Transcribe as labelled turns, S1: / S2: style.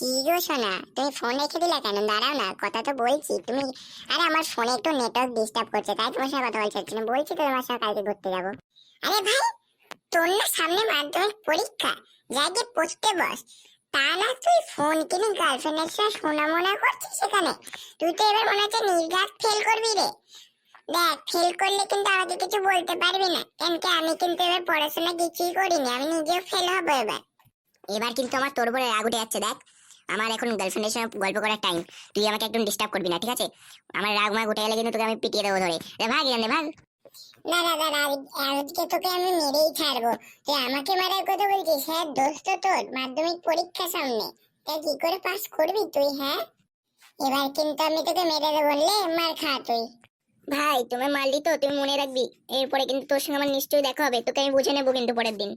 S1: কি গো তুমি ফোন রেখে দিলা কেন? দাঁড়াও না, কথা তো বলছি। তুমি, আরে আমার ফোনে একটু নেটওয়ার্ক ডিস্টার্ব করছে, তাই তোমার সঙ্গে কথা বলতে পারছি না? বলছি তো তোমার সঙ্গে কালকে ঘুরতে যাব। আরে ভাই, তোর না সামনে মাধ্যমিক পরীক্ষা পড়তে বস। তা না, তুই ফোন কিনে গার্লফ্রেন্ডের করছিস সেখানে? তুই তো এবার মনে হচ্ছে নির্ঘাত ফেল করবি রে। দেখ ফেল করলে কিন্তু আমাকে কিছু বলতে পারবি না। কেন কি আমি কিন্তু এবার পড়াশোনা কিছুই করিনি, আমি নিজেও ফেল হব এবার। এবার কিন্তু আমার তোর উপরে উঠে যাচ্ছে, দেখ। আমার এখন গার্লফ্রেন্ডের সঙ্গে গল্প করার টাইম তুই আমাকে একদম ডিস্টার্ব করবি না ঠিক আছে? আমার রাগ মাগ উঠে গেলে কিন্তু তোকে আমি পিটিয়ে দেবো ধরে। রে ভাগ এখান ভাগ। না না দাদা আজকে তোকে আমি মেরেই ছাড়বো। তুই আমাকে মারার কথা বলছিস হ্যাঁ? দোস্ত তোর মাধ্যমিক পরীক্ষা সামনে। তা কি করে পাস করবি তুই হ্যাঁ? এবার কিন্তু আমি তোকে মেরে দেবো বললে মার খা তুই। ভাই তুমি মারলি তো তুই মনে রাখবি। এরপরে কিন্তু তোর সঙ্গে আমার নিশ্চয়ই দেখা হবে তোকে আমি বুঝে নেব কিন্তু পরের দিন।